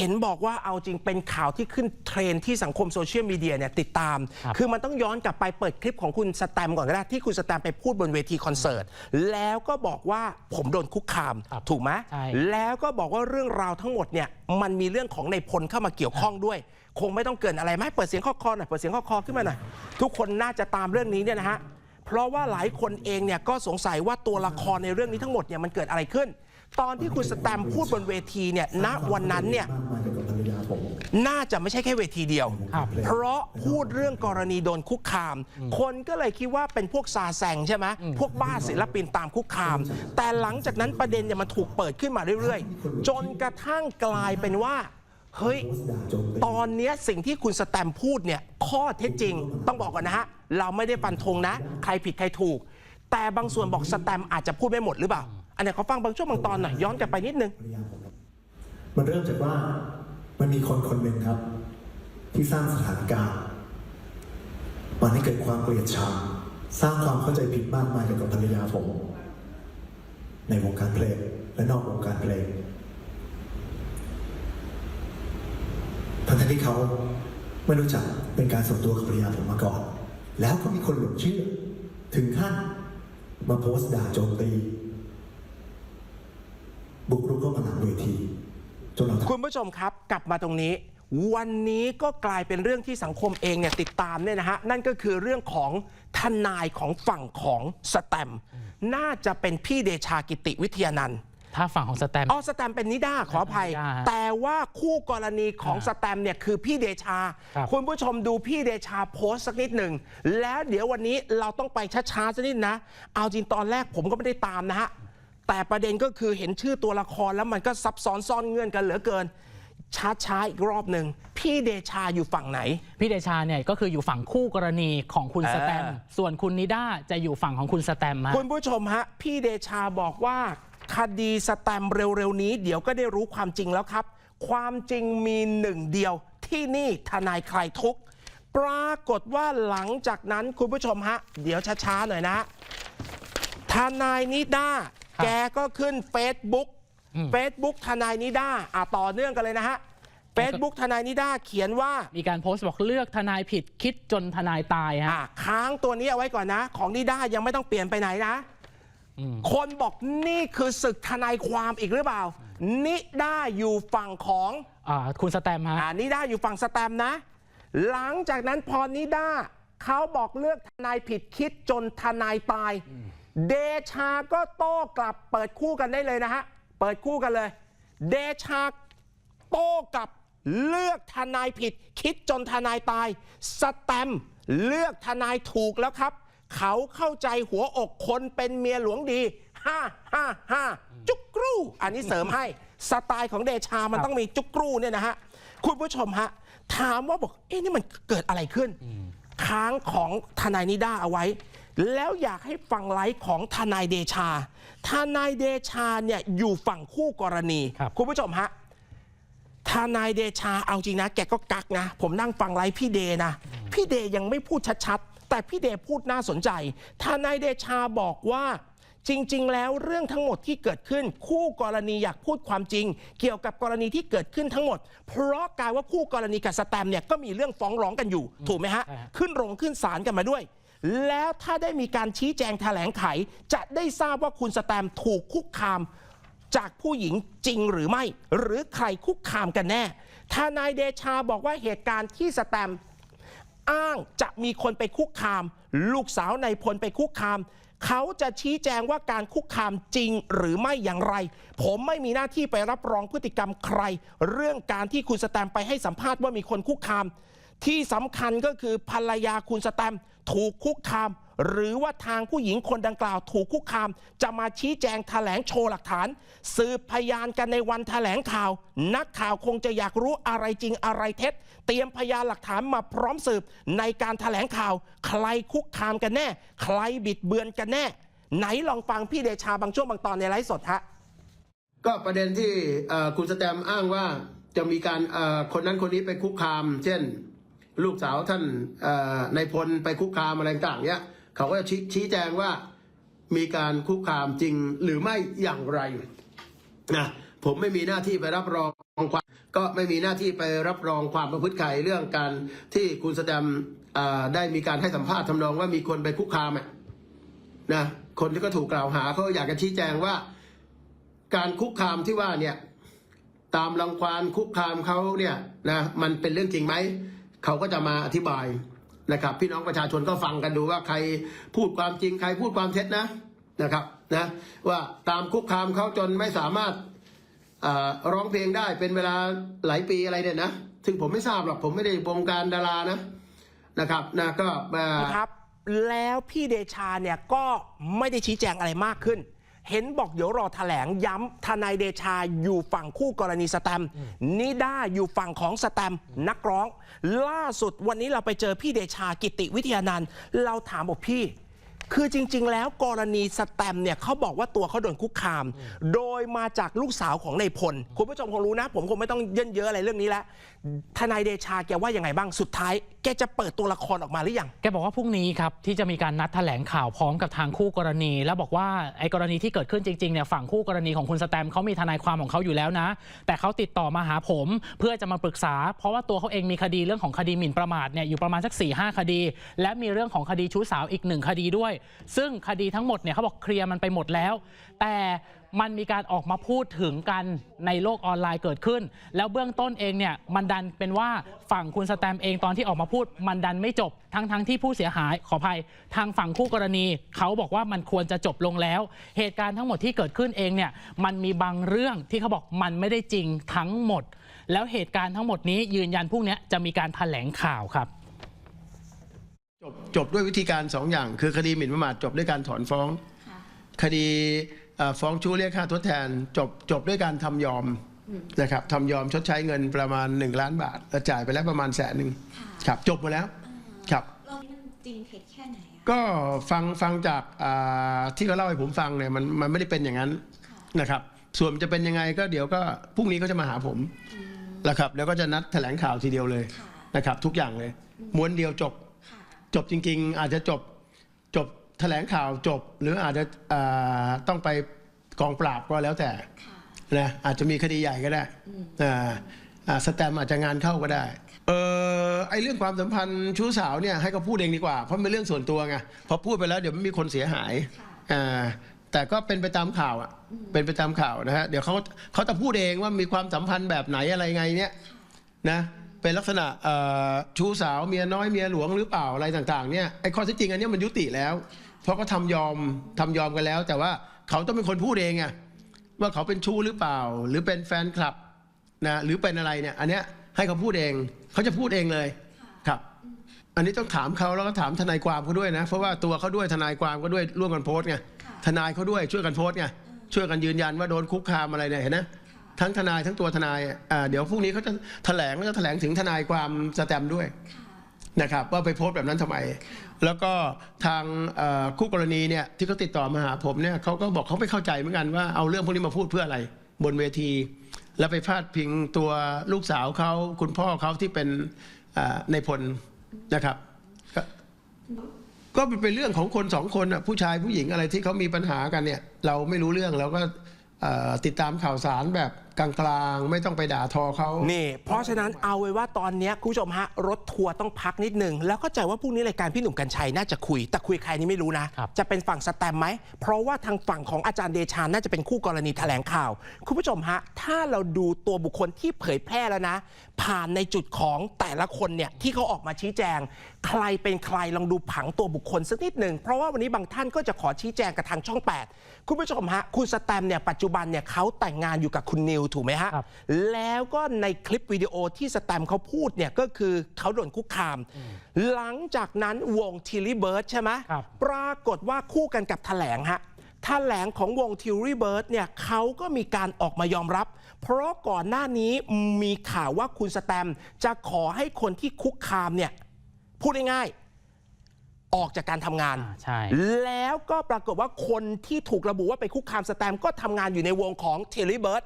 เห็นบอกว่าเอาจริงเป็นข่าวที่ขึ้นเทรนด์ที่สังคมโซเชียลมีเดียเนี่ยติดตามครับคือมันต้องย้อนกลับไปเปิดคลิปของคุณสแตมก่อนก็ได้ที่คุณสแตมไปพูดบนเวทีคอนเสิร์ต แล้วก็บอกว่าผมโดนคุกคามครับถูกไหมใช่แล้วก็บอกว่าเรื่องราวทั้งหมดเนี่ยมันมีเรื่องของในพลเข้ามาเกี่ยวข้องด้วย คงไม่ต้องเกรินอะไรไหมเปิดเสียงข้อคอหน่อยเปิดเสียงข้อคอขึ้นมาหน่อยทุกคนน่าจะตามเรื่องนี้เนี่ยนะฮะเพราะว่าหลายคนเองเนี่ยก็สงสัยว่าตัวละครในเรื่องนี้ทั้งหมดเนี่ยมันเกิดอะไรขึ้น ตอนที่คุณสแตมพูดบนเวทีเนี่ยณวันนั้นเนี่ยมากเกี่ยวกับภรรยาผมน่าจะไม่ใช่แค่เวทีเดียวครับเพราะพูดเรื่องกรณีโดนคุกคาม คนก็เลยคิดว่าเป็นพวกซาแซงใช่ไหมพวกบ้าศิลปินตามคุกคาม แต่หลังจากนั้นประเด็นเนี่ยมันถูกเปิดขึ้นมาเรื่อยๆ จนกระทั่งกลายเป็นว่าเฮ้ย ตอนเนี้ยสิ่งที่คุณสแตมพูดเนี่ยข้อเท็จจริง ต้องบอกก่อนนะฮะ เราไม่ได้ฟันธงนะ ใครผิดใครถูก แต่บางส่วนบอกสแตมอาจจะพูดไม่หมดหรือเปล่า อันนี้เขาฟังบางช่วงบางตอนหน่อยย้อนกลับไปนิดนึงภรรยาผมครับมันเริ่มจากว่ามันมีคนคนหนึ่งครับ ที่สร้างสถานการณ์มันให้เกิดความเกลียดชังสร้างความเข้าใจผิดมากมายเกี่ยวกับภรรยาผม ในวงการเพลงและนอกวงการเพลงทั้งๆที่เขาไม่รู้จักเป็นการส่วนตัวกับภรรยาผมมาก่อน แล้วก็มีคนหลงเชื่อ ถึงขั้นมาโพสต์ด่าโจมตี บุกรุกเข้ามาหลังเวทีจนเราคุณผู้ชมครับกลับมาตรงนี้ วันนี้ก็กลายเป็นเรื่องที่สังคมเองเนี่ยติดตามเนี่ยนะฮะนั่นก็คือเรื่องของทนายของฝั่งของสแตมป์น่าจะเป็นพี่เดชากิติวิทยานันท์ถ้าฝั่งของสแตมป์อ๋อสแตมป์เป็นนิด้าขออภัย นิด้าฮะแต่ว่าคู่กรณีของอ่าสแตมป์เนี่ยคือพี่เดชา ครับ คุณผู้ชมดูพี่เดชาโพสต์สักนิดหนึ่ง แล้วเดี๋ยววันนี้เราต้องไปช้าๆสักนิดนะ เอาจริงตอนแรกผมก็ไม่ได้ตามนะฮะ แต่ประเด็นก็คือเห็นชื่อตัวละครแล้วมันก็ซับซ้อนซ่อนเงื่อนกันเหลือเกินช้าๆอีกรอบหนึ่งพี่เดชาอยู่ฝั่งไหน พี่เดชาเนี่ยก็คืออยู่ฝั่งคู่กรณีของคุณเออสแตมป์ส่วนคุณนิด้าจะอยู่ฝั่งของคุณสแตมป์ฮะคุณผู้ชมฮะพี่เดชาบอกว่า คดีสแตมป์เร็วๆนี้ เดี๋ยวก็ได้รู้ความจริงแล้วครับ ความจริงมีหนึ่งเดียวที่นี่ทนายคลายทุกข์ปรากฏว่าหลังจากนั้นคุณผู้ชมฮะ เดี๋ยวช้าๆหน่อยนะทนายนิด้าครับ แกก็ขึ้น Facebook อืม Facebook ทนายนิด้าอะต่อเนื่องกันเลยนะฮะ Facebook ทนายนิด้าเขียนว่า มีการโพสต์บอกเลือกทนายผิดคิดจนทนายตายฮะอะค้างตัวนี้เอาไว้ก่อนนะ ของนิด้ายังไม่ต้องเปลี่ยนไปไหนนะ อืมคนบอกนี่คือศึกทนายความอีกหรือเปล่า นิด้าอยู่ฝั่งของอ่าคุณสแตมป์ฮะ อ่านิด้าอยู่ฝั่งสแตมป์นะ หลังจากนั้นพอนิด้าเขาบอกเลือกทนายผิดคิดจนทนายตาย เดชาก็โต้กลับเปิดคู่กันได้เลยนะฮะ เปิดคู่กันเลย เดชาโต้กลับเลือกทนายผิด คิดจนทนายตาย สแตมเลือกทนายถูกแล้วครับ เขาเข้าใจหัวอกคนเป็นเมียหลวงดีห้าห้าห้าจุกกรู อันนี้เสริมให้ สไตล์ของเดชามันต้องมีจุกกรูเนี่ยนะฮะ คุณผู้ชมฮะ ถามว่าบอก เอ๊ะนี่มันเกิดอะไรขึ้น ค้างของทนายนิด้าเอาไว้ แล้วอยากให้ฟังไลฟ์ของทนายเดชา ทนายเดชาเนี่ยอยู่ฝั่งคู่กรณีครับคุณผู้ชมฮะทนายเดชาเอาจริงนะ แกก็กักนะ ผมนั่งฟังไลฟ์พี่เดนะ พี่เดยังไม่พูดชัดๆ แต่พี่เดพูดน่าสนใจ ทนายเดชาบอกว่าจริง ๆ แล้วเรื่องทั้งหมดที่เกิดขึ้น คู่กรณีอยากพูดความจริง เกี่ยวกับกรณีที่เกิดขึ้นทั้งหมด เพราะกลายว่าคู่กรณีกับสแตมป์เนี่ยก็มีเรื่องฟ้องร้องกันอยู่ ถูกไหมฮะใช่ฮะขึ้นโรงขึ้นศาลกันมาด้วย แล้วถ้าได้มีการชี้แจงแถลงไข จะได้ทราบว่าคุณสแตมถูกคุกคามจากผู้หญิงจริงหรือไม่ หรือใครคุกคามกันแน่ทนายเดชาบอกว่าเหตุการณ์ที่สแตมอ้างจะมีคนไปคุกคาม ลูกสาวในายพลไปคุกคาม เขาจะชี้แจงว่าการคุกคามจริงหรือไม่อย่างไร ผมไม่มีหน้าที่ไปรับรองพฤติกรรมใคร เรื่องการที่คุณสแตมไปให้สัมภาษณ์ว่ามีคนคุกคาม ที่สำคัญก็คือภรรยาคุณสแตม ถูกคุกคาม หรือว่าทางผู้หญิงคนดังกล่าว ถูกคุกคาม จะมาชี้แจงแถลงโชว์หลักฐาน สืบพยานกันในวันแถลงข่าว นักข่าวคงจะอยากรู้อะไรจริงอะไรเท็จ เตรียมพยานหลักฐานมาพร้อมสืบในการแถลงข่าว ใครคุกคามกันแน่ ใครบิดเบือนกันแน่ ไหนลองฟังพี่เดชาบางช่วงบางตอนในไลฟ์สดฮะก็ประเด็นที่คุณสแตมอ้างว่าจะมีการคนนั้นคนนี้ไปคุกคาม เช่น ลูกสาวท่านเอ่อนพลไปคุกคามอะไรต่างเนี้ยเขาก็จะชี้แจงว่ามีการคุกคามจริงหรือไม่อย่างไรนะผมไม่มีหน้าที่ไปรับรองความก็ไม่มีหน้าที่ไปรับรองความประพฤติใครเรื่องการที่คุณสแตมได้มีการให้สัมภาษณ์ทำนองว่ามีคนไปคุกคามนะคนที่ก็ถูกกล่าวหาเขาอยากจะชี้แจงว่า การคุกคามที่ว่าเนี่ยตามรังควานคุกคามเขาเนี่ยนะมันเป็นเรื่องจริงไหม เขาก็จะมาอธิบายนะครับ พี่น้องประชาชนก็ฟังกันดูว่าใครพูดความจริงใครพูดความเท็จนะนะครับนะว่าตามคุกคามเขาจนไม่สามารถร้องเพลงได้เป็นเวลาหลายปีอะไรเนี่ยนะซึ่งผมไม่ทราบหรอกผมไม่ได้วงการดารานะนะครับนะก็มานะครับ แล้วพี่เดชาเนี่ยก็ไม่ได้ชี้แจงอะไรมากขึ้น เห็นบอกเดี๋ยวรอแถลงย้ำทนายเดชาอยู่ฝั่งคู่กรณีสแตมนิด้าอยู่ฝั่งของสแตมนักร้อง ล่าสุดวันนี้เราไปเจอพี่เดชากิติวิทยานันท์เราถามบอกพี่ คือจริง ๆ แล้วกรณีสแตมเนี่ยเขาบอกว่าตัวเขาโดนคุกคาม โดยมาจากลูกสาวของนายพล คุณผู้ชมคงรู้นะ ผมคงไม่ต้องเยินเยอะอะไรเรื่องนี้แล้วทนายเดชาแกว่ายังไงบ้างสุดท้าย แกจะเปิดตัวละครออกมาหรือยังแกบอกว่าพรุ่งนี้ครับที่จะมีการนัดแถลงข่าวพร้อมกับทางคู่กรณี แล้วบอกว่าไอ้กรณีที่เกิดขึ้นจริงๆเนี่ยฝั่งคู่กรณีของคุณสแตมเขามีทนายความของเขาอยู่แล้วนะ แต่เขาติดต่อมาหาผม เพื่อจะมาปรึกษา เพราะว่าตัวเขาเองมีคดีเรื่องของคดีหมิ่นประมาทเนี่ยอยู่ประมาณสัก4ี่ห้าคดี และมีเรื่องของคดีชู้สาวอีกหนึ่งคดีด้วยซึ่งคดีทั้งหมดเนี่ยเขาบอกเคลียร์มันไปหมดแล้ว แต่มันมีการออกมาพูดถึงกันในโลกออนไลน์เกิดขึ้น แล้วเบื้องต้นเองเนี่ยมันดันเป็นว่าฝั่งคุณสแตมเองตอนที่ออกมาพูด มันดันไม่จบทั้งทั้งที่ผู้เสียหายขออภัย ทางฝั่งคู่กรณี เขาบอกว่ามันควรจะจบลงแล้ว เหตุการณ์ทั้งหมดที่เกิดขึ้นเองเนี่ยมันมีบางเรื่องที่เขาบอกมันไม่ได้จริงทั้งหมด แล้วเหตุการณ์ทั้งหมดนี้ยืนยันพรุ่งนี้จะมีการแถลงข่าวครับ จบจบด้วยวิธีการสองอย่าง คือคดีหมิ่นประมาทจบด้วยการถอนฟ้อง คดีเอ่อฟ้องชู้เรียกค่าทดแทน จบจบด้วยการทำยอมนะครับทำยอมชดใช้เงินประมาณ 1 ล้านบาทแล้วจ่ายไปแล้วประมาณแสนหนึ่งครับจบหมาแล้วครับเรานี่มันจริงเท็จแค่ไหนอะก็ฟังฟังจากอ่าที่เขาเล่าให้ผมฟังเนี่ยมันมันไม่ได้เป็นอย่างนั้นนะครับส่วนจะเป็นยังไงก็เดี๋ยวก็พรุ่งนี้ก็จะมาหาผมนะครับแล้วก็จะนัดแถลงข่าวทีเดียวเลยค่ะนะครับทุกอย่างเลยม้วนเดียวจบค่ะ จบจริง ๆ อาจจะจบจบแถลงข่าวจบ หรืออาจจะอ่าต้องไปกองปราบก็แล้วแต่ค่ะนะอาจจะมีคดีใหญ่ก็ได้อ่าอ่าสแตมป์อาจจะงานเข้าก็ได้เออไอเรื่องความสัมพันธ์ชู้สาวเนี่ยให้เขาพูดเองดีกว่าเพราะมันเป็นเรื่องส่วนตัวไงพอพูดไปแล้วเดี๋ยวมันมีคนเสียหายอ่าแต่ก็เป็นไปตามข่าวอะเป็นไปตามข่าวนะฮะเดี๋ยวเขาเขาจะพูดเองว่ามีความสัมพันธ์แบบไหนอะไรไงเนี่ยนะ เป็นลักษณะเอ่อชู้สาวเมียน้อยเมียหลวงหรือเปล่าอะไรต่างๆเนี่ยไอ้ข้อเท็จจริงอันเนี้ยมันยุติแล้ว เพราะก็ทำยอมทำยอมกันแล้ว แต่ว่าเขาต้องเป็นคนพูดเองไงว่าเขาเป็นชู้หรือเปล่า หรือเป็นแฟนคลับนะหรือเป็นอะไรเนี่ย อันเนี้ยให้เขาพูดเองเขาจะพูดเองเลยครับ อันนี้ต้องถามเขาแล้วก็ถามทนายความเขาด้วยนะ เพราะว่าตัวเขาด้วยทนายความก็ด้วยร่วมกันโพสต์ไงค่ะทนายเขาด้วยช่วยกันโพสต์ไงช่วยกันยืนยันว่าโดนคุกคามอะไรเนี่ยเห็นนะ ทั้งทนายทั้งตัวทนายอ่าเดี๋ยวพรุ่งนี้เขาจะแถลงแล้วจะแถลงถึงทนายความสแตมป์ด้วยค่ะนะครับว่าไปโพสต์แบบนั้นทำไม แล้วก็ทางเอ่อคู่กรณีเนี่ยที่เขาติดต่อมาหาผมเนี่ยเขาก็บอกเขาไม่เข้าใจเหมือนกันว่าเอาเรื่องพวกนี้มาพูดเพื่ออะไร บนเวที แล้วไปพาดพิงตัวลูกสาวเขาคุณพ่อเขาที่เป็นเอ่อในพลนะครับก็ก็เป็นเรื่องของคนสองคนน่ะผู้ชายผู้หญิงอะไรที่เขามีปัญหากันเนี่ยเราไม่รู้เรื่องเราก็เอ่อติดตามข่าวสารแบบ กลางๆ ไม่ต้องไปด่าทอเขานี่ เพราะฉะนั้นเอาไว้ว่าตอนเนี้ยคุณผู้ชมฮะ รถทัวร์ต้องพักนิดนึงแล้วเข้าใจว่าพรุ่งนี้รายการพี่หนุ่มกัญชัยน่าจะคุย แต่คุยใครนี่ไม่รู้นะ ครับ จะเป็นฝั่งสแตมไหม เพราะว่าทางฝั่งของอาจารย์เดชาน่าจะเป็นคู่กรณีแถลงข่าว คุณผู้ชมฮะ ถ้าเราดูตัวบุคคลที่เผยแพร่แล้วนะ ผ่านในจุดของแต่ละคนเนี่ยที่เขาออกมาชี้แจง ใครเป็นใครลองดูผังตัวบุคคลสักนิดหนึ่งเพราะว่าวันนี้บางท่านก็จะขอชี้แจงกับทางช่อง 8 คุณผู้ชมฮะคุณสแตมเนี่ยปัจจุบันเนี่ยเขาแต่งงานอยู่กับคุณนิวถูกไหมฮะครับแล้วก็ในคลิปวิดีโอที่สแตมเขาพูดเนี่ยก็คือเขาโดนคุกคาม หลังจากนั้นวงทิลลี่เบิร์ดใช่ไหมครับปรากฏว่าคู่กันกับแถลงฮะแถลงของวงทิลลี่เบิร์ดเนี่ยเขาก็มีการออกมายอมรับ เพราะก่อนหน้านี้มีข่าวว่าคุณสแตมจะขอให้คนที่คุกคามเนี่ยพูดง่ายๆออกจากการทำงานอ่าใช่แล้วก็ปรากฏว่าคนที่ถูกระบุว่าไปคุกคามสแตมป์ก็ทำงานอยู่ในวงของเทเลเบิร์ด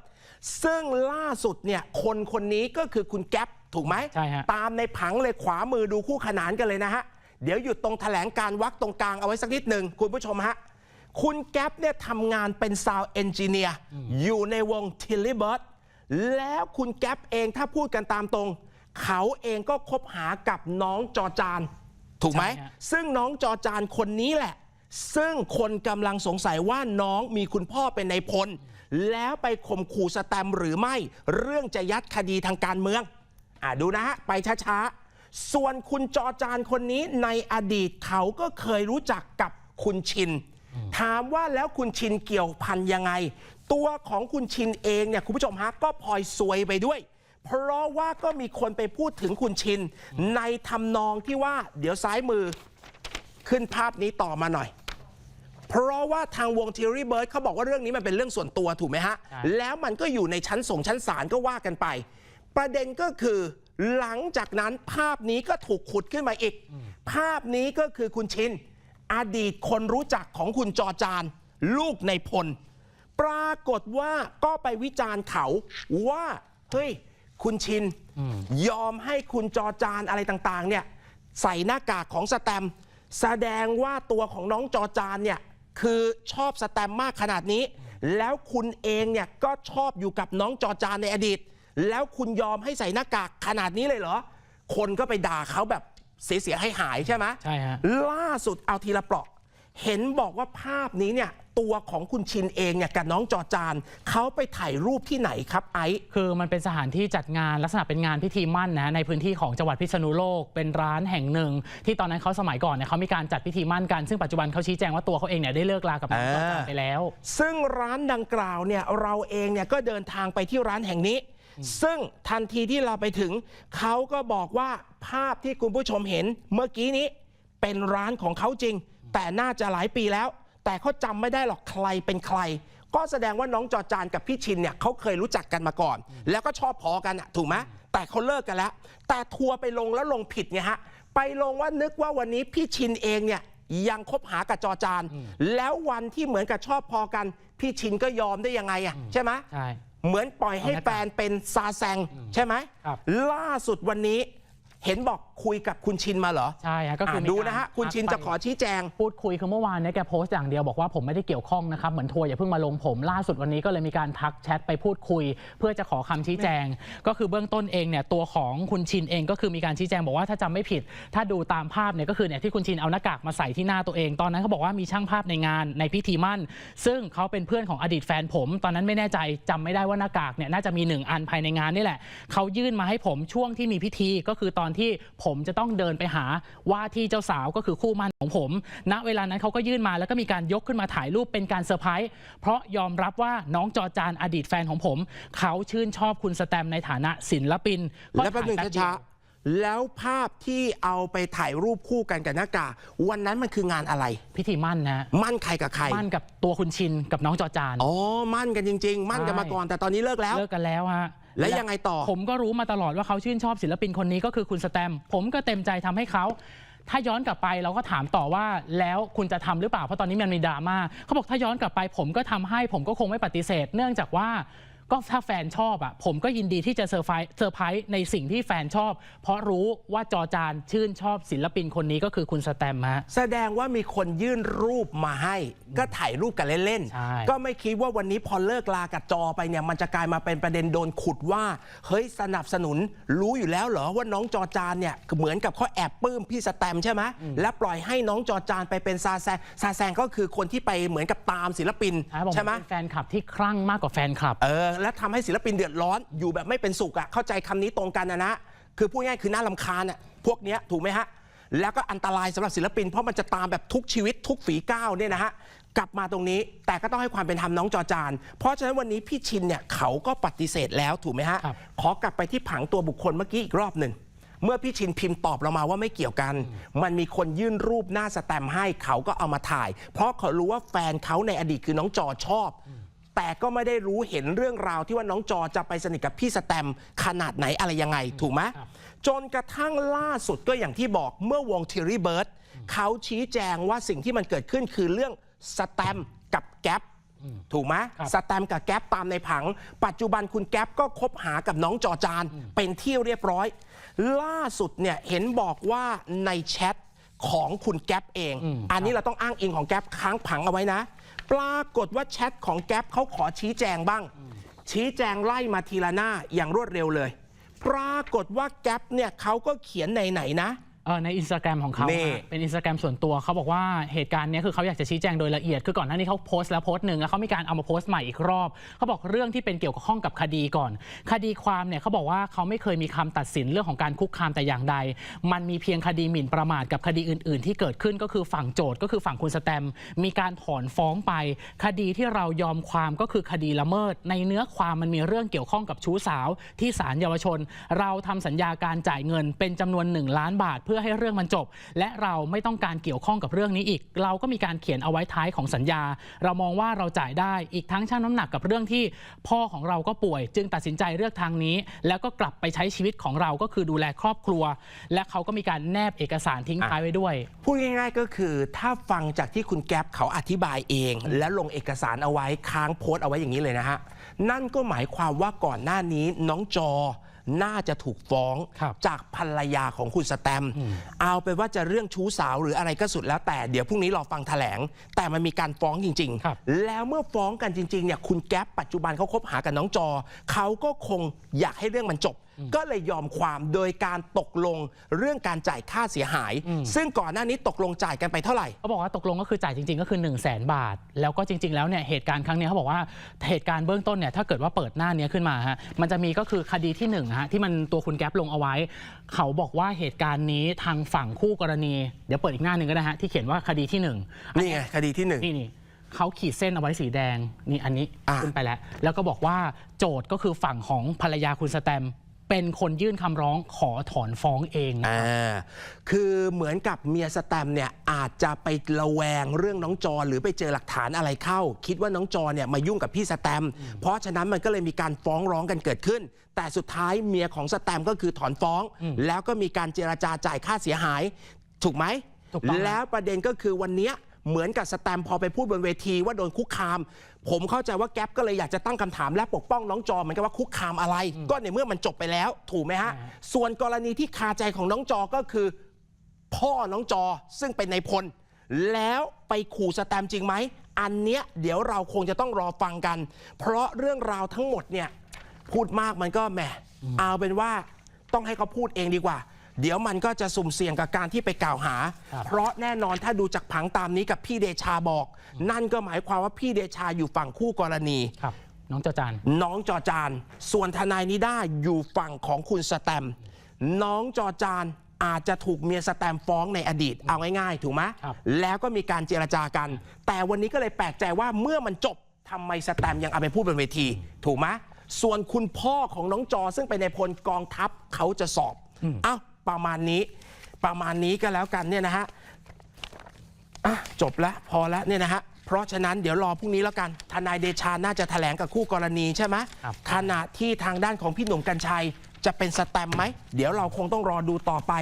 ซึ่งล่าสุดเนี่ยคนคนนี้ก็คือคุณแก๊ปถูกไหมใช่ฮะ ตามในผังเลยขวามือดูคู่ขนานกันเลยนะฮะ เดี๋ยวหยุดตรงแถลงการวักตรงกลางเอาไว้สักนิดหนึ่งคุณผู้ชมฮะ คุณแก๊ปเนี่ยทำงานเป็นซาวเอนจิเนียร์อยู่ในวงทิลลี่เบิร์ดแล้วคุณแก๊ปเองถ้าพูดกันตามตรง เขาเองก็คบหากับน้องจอจาน ถูกไหม ใช่ฮะ ซึ่งน้องจอจานคนนี้แหละ ซึ่งคนกำลังสงสัยว่าน้องมีคุณพ่อเป็นในายพล แล้วไปข่มขู่สแตมหรือไม่ เรื่องจะยัดคดีทางการเมือง อะดูนะฮะ ไปช้าๆ ส่วนคุณจอจานคนนี้ในอดีตเขาก็เคยรู้จักกับคุณชิน ถามว่าแล้วคุณชินเกี่ยวพันยังไง ตัวของคุณชินเองเนี่ยคุณผู้ชมฮะก็พลอยซวยไปด้วยเพราะว่าก็มีคนไปพูดถึงคุณชิน ในทำนองที่ว่า เดี๋ยวซ้ายมือ ขึ้นภาพนี้ต่อมาหน่อย เพราะว่าทางวงทีรีเบิร์ดเขาบอกว่าเรื่องนี้มันเป็นเรื่องส่วนตัวถูกไหมฮะใช่แล้วมันก็อยู่ในชั้นส่งชั้นศาลก็ว่ากันไป ประเด็นก็คือหลังจากนั้นภาพนี้ก็ถูกขุดขึ้นมาอีก ภาพนี้ก็คือคุณชิน อดีตคนรู้จักของคุณจอจาน ลูกในพล ปรากฏว่าก็ไปวิจารณ์เขาว่าเฮ้ยคุณชิน ยอมให้คุณจอจานอะไรต่างๆเนี่ยใส่หน้ากากของสแตมป์แสดงว่าตัวของน้องจอจานเนี่ย คือชอบสแตมป์มากขนาดนี้ แล้วคุณเองเนี่ยก็ชอบอยู่กับน้องจอจานในอดีต แล้วคุณยอมให้ใส่หน้ากากขนาดนี้เลยเหรอ คนก็ไปด่าเขาแบบเสียๆให้หายๆใช่ไหมใช่ฮะ ล่าสุดเอาทีละเปราะ เห็นบอกว่าภาพนี้เนี่ย ตัวของคุณชินเองเนี่ยกับน้องจอจานเขาไปถ่ายรูปที่ไหนครับไอซ์คือมันเป็นสถานที่จัดงานลักษณะเป็นงานพิธีมั่นนะในพื้นที่ของจังหวัดพิษณุโลกเป็นร้านแห่งหนึ่ง ที่ตอนนั้นเขาสมัยก่อนเนี่ยเขามีการจัดพิธีมั่นกัน ซึ่งปัจจุบันเขาชี้แจงว่าตัวเขาเองเนี่ยได้เลิกลากับน้องจอจานไปแล้ว ซึ่งร้านดังกล่าวเนี่ยเราเองเนี่ยก็เดินทางไปที่ร้านแห่งนี้ ซึ่งทันทีที่เราไปถึงเขาก็บอกว่าภาพที่คุณผู้ชมเห็นเมื่อกี้นี้เป็นร้านของเขาจริง แต่น่าจะหลายปีแล้ว แต่เขาจำไม่ได้หรอกใครเป็นใคร ก็แสดงว่าน้องจอจานกับพี่ชินเนี่ยเขาเคยรู้จักกันมาก่อน แล้วก็ชอบพอกันอะถูกไหมแต่เขาเลิกกันแล้ว แต่ทัวร์ไปลงแล้วลงผิดไงฮะไปลงว่านึกว่าวันนี้พี่ชินเองเนี่ยยังคบหากับจอจาน แล้ววันที่เหมือนกับชอบพอกัน พี่ชินก็ยอมได้ยังไงอะใช่ไหมใช่เหมือนปล่อยให้เอาหน้าแฟนเป็นซาแซงใช่ไหมครับล่าสุดวันนี้ เห็นบอกคุยกับคุณชินมาเหรอใช่ฮะก็คืออะมีดูนะฮะคุณชินจะขอชี้แจง พูดคุยคือเมื่อวานเนี่ยแกโพสต์อย่างเดียวบอกว่าผมไม่ได้เกี่ยวข้องนะครับเหมือนทัวร์อย่าเพิ่งมาลงผมล่าสุดวันนี้ก็เลยมีการทักแชทไปพูดคุย เพื่อจะขอคำชี้แจง ก็คือเบื้องต้นเองเนี่ยตัวของคุณชินเองก็คือมีการชี้แจงบอกว่าถ้าจำไม่ผิด ถ้าดูตามภาพเนี่ยก็คือเนี่ยที่คุณชินเอาหน้ากากมาใส่ที่หน้าตัวเองตอนนั้นเขาบอกว่ามีช่างภาพในงานในพิธีมั่น ซึ่งเขาเป็นเพื่อนของอดีตแฟนผม ตอนนั้นไม่แน่ใจจำไม่ได้ว่าหน้ากากเนี่ยน่าจะมีหนึ่งอันภายในงานนี่แหละเขายื่นมาให้ผมช่วงที่มีพิธีก็คือตอนที่ผมจะต้องเดินไปหาว่าที่เจ้าสาวก็คือคู่หมั่นของผม ณเวลานั้นเขาก็ยื่นมาแล้วก็มีการยกขึ้นมาถ่ายรูปเป็นการเซอร์ไพรส์เพราะยอมรับว่าน้องจอจานอดีตแฟนของผม เขาชื่นชอบคุณสแตมในฐานะศิลปินก็แล้วแป๊บหนึงถ่ายเดีช้ายวๆแล้วภาพที่เอาไปถ่ายรูปคู่กันกับหน้ากากวันนั้นมันคืองานอะไร พิธีมั่นนะมั่นใครกับใคร มั่นกับตัวคุณชินกับน้องจอจานอ๋อมั่นกันจริง ๆ มั่นกันมาก่อนแต่ตอนนี้เลิกแล้วเลิกกันแล้วฮะ แล้วยังไงต่อ ผมก็รู้มาตลอดว่าเขาชื่นชอบศิลปินคนนี้ก็คือคุณสแตมป์ผมก็เต็มใจทำให้เขา ถ้าย้อนกลับไปเราก็ถามต่อว่าแล้วคุณจะทำหรือเปล่า เพราะตอนนี้มันมีดราม่าเขาบอกถ้าย้อนกลับไป ผมก็ทำให้ผมก็คงไม่ปฏิเสธ เนื่องจากว่า ก็ถ้าแฟนชอบอะผมก็ยินดีที่จะเซอร์ไพรส์เซอร์ไพรส์ในสิ่งที่แฟนชอบ เพราะรู้ว่าจอจานชื่นชอบศิลปินคนนี้ก็คือคุณสแตมป์ฮะ แสดงว่ามีคนยื่นรูปมาให้ ก็ถ่ายรูปกันเล่นใช่ ๆ ก็ไม่คิดว่าวันนี้พอเลิกลากับจอไปเนี่ย มันจะกลายมาเป็นประเด็นโดนขุดว่า เฮ้ยสนับสนุนรู้อยู่แล้วเหรอว่าน้องจอจานเนี่ยเหมือนกับเขาแอบปลื้มพี่สแตมใช่ไหมและปล่อยให้น้องจอจานไปเป็นซาแซงซาแซงก็คือคนที่ไปเหมือนกับตามศิลปินผมใช่ไหมเป็นแฟนคลับที่คลั่งมากกว่าแฟนคลับ เออและทำให้ศิลปินเดือดร้อนอยู่แบบไม่เป็นสุขอะเข้าใจคำนี้ตรงกันนะนะคือพูดง่ายๆคือน่าลำคาญอะพวกเนี้ยถูกไหมฮะแล้วก็อันตรายสำหรับศิลปิน เพราะมันจะตามแบบทุกชีวิตทุกฝีก้าวเนี่ยนะฮะกลับมาตรงนี้แต่ก็ต้องให้ความเป็นธรรมน้องจอจาน เพราะฉะนั้นวันนี้พี่ชินเนี่ยเขาก็ปฏิเสธแล้วถูกไหมฮะครับขอกลับไปที่ผังตัวบุคคลเมื่อกี้อีกรอบหนึ่ง เมื่อพี่ชินพิมพ์ตอบเรามาว่าไม่เกี่ยวกัน มันมีคนยื่นรูปหน้าสแตมป์ให้เขาก็เอามาถ่าย เพราะเขารู้ว่าแฟนเขาในอดีตคือน้องจอชอบ แต่ก็ไม่ได้รู้เห็นเรื่องราวที่ว่าน้องจอจะไปสนิทกับพี่สแตมป์ขนาดไหนอะไรยังไง ถูกไหมครับจนกระทั่งล่าสุดก็อย่างที่บอกเมื่อวงทีรีเบิร์ดเขาชี้แจงว่าสิ่งที่มันเกิดขึ้นคือเรื่องสแตมป์กับแก๊ปถูกไหมครับสแตมป์กับแก๊ปตามในผัง ปัจจุบันคุณแก๊ปก็คบหากับน้องจอจานเป็นที่เรียบร้อย ล่าสุดเนี่ยเห็นบอกว่าในแชทของคุณแก๊ปเองอืมอันนี้เราต้องอ้างอิงของแก๊ปค้างผังเอาไว้นะ ปรากฏว่าแชทของแก๊ปเขาขอชี้แจงบ้าง ชี้แจงไล่มาทีละหน้าอย่างรวดเร็วเลย ปรากฏว่าแก๊ปเนี่ยเขาก็เขียนไหนๆนะ เออในอินสตาแกรมของเขานี่ฮะเป็นอินสตาแกรมส่วนตัวเขาบอกว่าเหตุการณ์เนี้ยคือเขาอยากจะชี้แจงโดยละเอียด คือก่อนหน้านี้เขาโพสต์แล้วโพสต์หนึ่งแล้วเขามีการเอามาโพสต์ใหม่อีกรอบเขาบอกเรื่องที่เป็นเกี่ยวกับข้องกับคดีก่อน คดีความเนี่ยเขาบอกว่าเขาไม่เคยมีคำตัดสินเรื่องของการคุกคามแต่อย่างใด มันมีเพียงคดีหมิ่นประมาทกับคดีอื่น ๆ ที่เกิดขึ้นก็คือฝั่งโจทย์ก็คือฝั่งคุณสแตมมีการถอนฟ้องไป คดีที่เรายอมความก็คือคดีละเมิด ในเนื้อความมันมีเรื่องเกี่ยวข้องกับชู้สาว ที่ศาลเยาวชน เราทำสัญญาการจ่ายเงินเป็นจำนวน 1 ล้านบาทเพื่อให้เรื่องมันจบ และเราไม่ต้องการเกี่ยวข้องกับเรื่องนี้อีก เราก็มีการเขียนเอาไว้ท้ายของสัญญา เรามองว่าเราจ่ายได้อีกทั้งชั่งน้ำหนักกับเรื่องที่พ่อของเราก็ป่วย จึงตัดสินใจเลือกทางนี้ แล้วก็กลับไปใช้ชีวิตของเราก็คือดูแลครอบครัว และเขาก็มีการแนบเอกสารทิ้งท้ายไว้ด้วย พูดง่ายๆก็คือถ้าฟังจากที่คุณแก๊ปเขาอธิบายเอง และลงเอกสารเอาไว้ค้างโพสต์เอาไว้อย่างนี้เลยนะฮะนั่นก็หมายความว่าก่อนหน้านี้น้องจอ น่าจะถูกฟ้องครับจากภรรยาของคุณสแตมป์เอาไปนว่าจะเรื่องชู้สาวหรืออะไรก็สุดแล้วแต่เดี๋ยวพรุ่งนี้รอฟังแถลง แต่มันมีการฟ้องจริงครับๆแล้วเมื่อฟ้องกันจริงๆเนี่ยคุณแก๊ปปัจจุบันเขาคบหากับน้องจอเขาก็คงอยากให้เรื่องมันจบ ก็เลยยอมความโดยการตกลงเรื่องการจ่ายค่าเสียหาย ซึ่งก่อนหน้านี้ตกลงจ่ายกันไปเท่าไหร่เขาบอกว่าตกลงก็คือจ่ายจริง ๆ ก็คือ 1 0 0 0 0แบาท แล้วก็จริง ๆ แล้วเนี่ยเหตุการณ์ครั้งเนี้ยเขาบอกว่าเหตุการณ์เบื้องต้นเนี่ยถ้าเกิดว่าเปิดหน้าเนี้ยขึ้นมาฮะมันจะมีก็คือคดีที่1นงฮะที่มันตัวคุณแก๊ปลงเอาไว้ เขาบอกว่าเหตุการณ์นี้ทางฝั่งคู่กรณี เดี๋ยวเปิดอีกหน้าหนึ่งก็ได้ฮะที่เขียนว่าคดีที่1นี่ไงคดีที่หนึ่งนี่นี่เขาขีดเส้นเอาไว้สีแดงนี่อันนี้อะขึ้นไปแล้ว แล้วก็บอกว่าโจทย์ก็คือฝั่งของภรรยาคุณสแตมป์ เป็นคนยื่นคำร้องขอถอนฟ้องเองนะอ่าคือเหมือนกับเมียสแตมเนี่ยอาจจะไประแวงเรื่องน้องจอหรือไปเจอหลักฐานอะไรเข้า คิดว่าน้องจอเนี่ยมายุ่งกับพี่สแตม เพราะฉะนั้นมันก็เลยมีการฟ้องร้องกันเกิดขึ้น แต่สุดท้ายเมียของสแตมก็คือถอนฟ้อง แล้วก็มีการเจรจาจ่ายค่าเสียหาย ถูกไหมถูกต้องแล้วประเด็นก็คือวันเนี้ยเหมือนกับสแตมพอไปพูดบนเวทีว่าโดนคุกคาม ผมเข้าใจว่าแก๊ปก็เลยอยากจะตั้งคำถามและปกป้องน้องจอเหมือนกันว่าคุกคามอะไร ก็ในเมื่อมันจบไปแล้ว ถูกไหมฮะ ส่วนกรณีที่คาใจของน้องจอก็คือ พ่อน้องจอซึ่งเป็นในายพล แล้วไปขู่สแตมป์จริงไหมอันเนี้ยเดี๋ยวเราคงจะต้องรอฟังกัน เพราะเรื่องราวทั้งหมดเนี่ยพูดมากมันก็แหมเอาเป็นว่าต้องให้เขาพูดเองดีกว่า เดี๋ยวมันก็จะสุ่มเสี่ยงกับการที่ไปกล่าวหาครับเพราะแน่นอนถ้าดูจากผังตามนี้กับพี่เดชาบอก นั่นก็หมายความว่าพี่เดชาอยู่ฝั่งคู่กรณี ครับ น้องจอจาน น้องจอจาน ส่วนทนายนิด้าอยู่ฝั่งของคุณสแตมป์น้องจอจานอาจจะถูกเมียสแตมป์ฟ้องในอดีต เอาง่ายๆ ถูกไหมครับ แล้วก็มีการเจรจากัน แต่วันนี้ก็เลยแปลกใจว่าเมื่อมันจบทำไมสแตมป์ยังเอาไปพูดบนเวที ถูกไหมส่วนคุณพ่อของน้องจอซึ่งเป็นในายพลกองทัพเขาจะสอบ เอ้า ประมาณนี้ ประมาณนี้ก็แล้วกันเนี่ยนะฮะอะจบแล้วพอแล้วเนี่ยนะฮะเพราะฉะนั้นเดี๋ยวรอพรุ่งนี้แล้วกัน ทนายเดชาน่าจะแถลงกับคู่กรณีใช่ไหมครับขณะที่ทางด้านของพี่หนุ่มกัญชัย จะเป็นสแตมป์ไหม เดี๋ยวเราคงต้องรอดูต่อไป